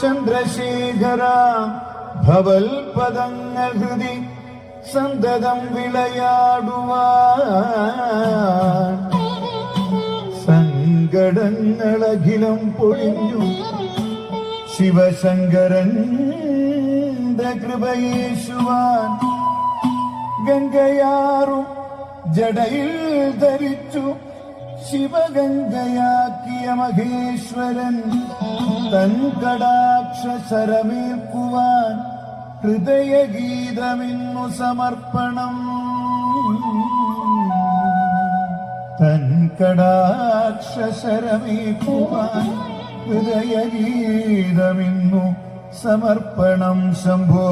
ചന്ദ്രശേഖര ഭവൽ പദങ്ങൾ ഹൃദി സന്തതം വിളയാടുവാൻ. പൊഴിഞ്ഞു ശിവശങ്കരൻ കൃപയേശുവാൻ. ഗംഗയാറും ജടയിൽ ധരിച്ചു ശിവഗംഗയാക്കിയ മഹേശ്വരൻ തൻ കടാക്ഷ ശരമേൽക്കുവാൻ ഹൃദയഗീതമിന്നു സമർപ്പണം. തൻ കടാക്ഷ ശരമേൽക്കുവാൻ ഹൃദയഗീതമിന്നു സമർപ്പണം. ശംഭോ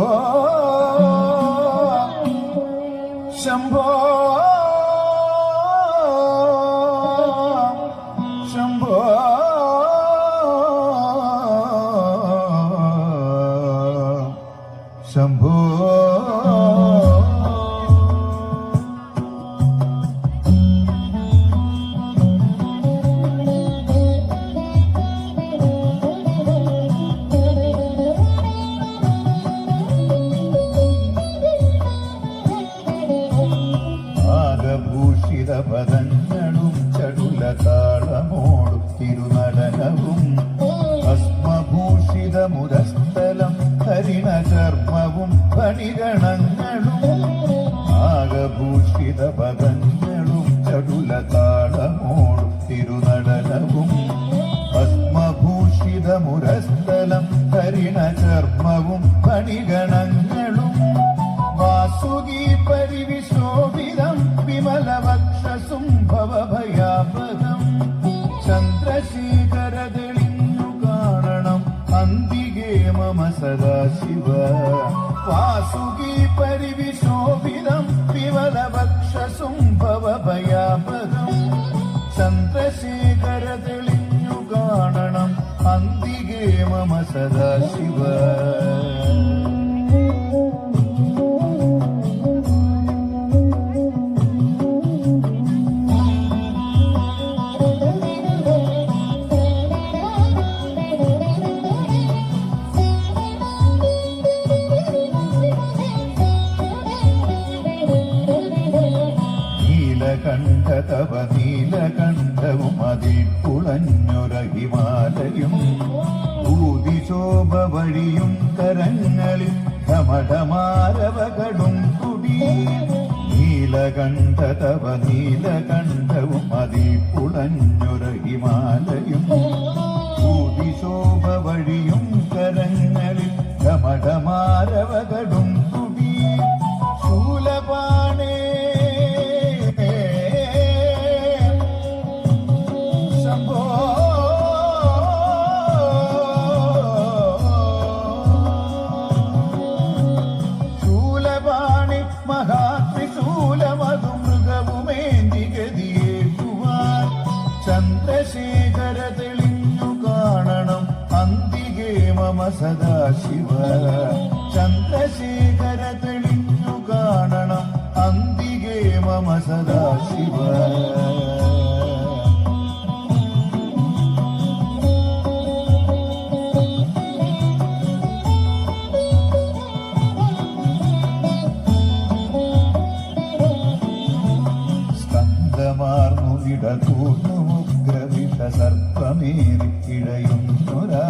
ശംഭോ. ആകഭൂഷിത പദങ്ങളും ചടുല താളമോടും തിരുനടനവും ഭസ്മഭൂഷിത മുരസ്ഥലം ഹരിണ ചർമ്മവും ഫണിഗണങ്ങളും ആകഭൂഷിത പദങ്ങളും ചടുല വാസുകി പരിവിശോഭിതം വിമലവക്ഷസും ഭവഭയാപകം ചന്ദ്രശേഖര തെളിഞ്ഞു കാണണം അന്തികേ മമ സദാശിവ. ധമഠമാരവകടും കുടി. നീലകണ്ഠ തവ നീലകണ്ഠവും അതിൽ പുളഞ്ഞൊര ഹിമാലയും ഭൂതിശോഭ വഴിയും കരങ്ങളിൽ കമടമാരവകളും കുടി. ശൂലപാണേ ശംഭോ ചന്ദ്രശേഖര തെളിഞ്ഞു കാണണം അന്തികേ മമ സദാശിവ. ചന്ദ്രശേഖര തെളിഞ്ഞു കാണണം അന്തികേ മമ സദാശിവ. സ്കന്ധമാർന്നു ഉഗ്രവിഷ സർപ്പമേറി ഇഴയുന്നൊരാ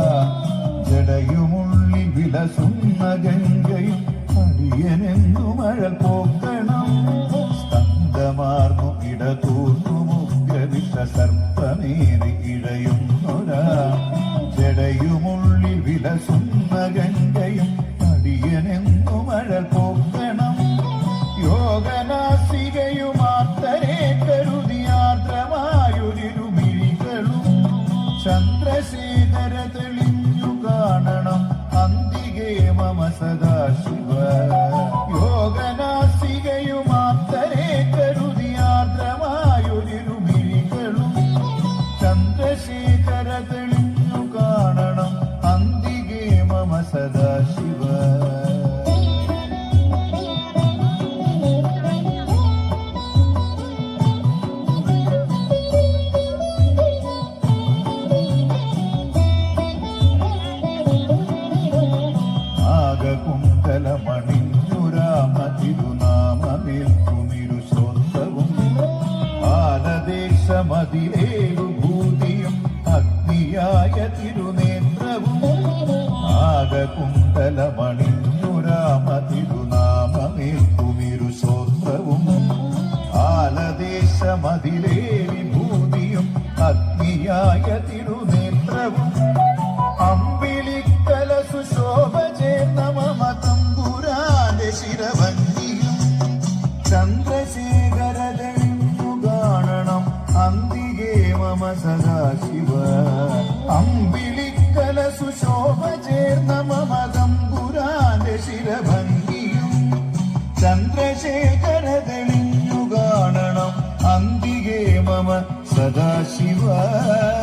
ജടയുമുള്ളി വിലസുന്ന ഗംഗയും അടിയനെന്നു മഴ പോക്കണം കുന്തലമ സദാശിവ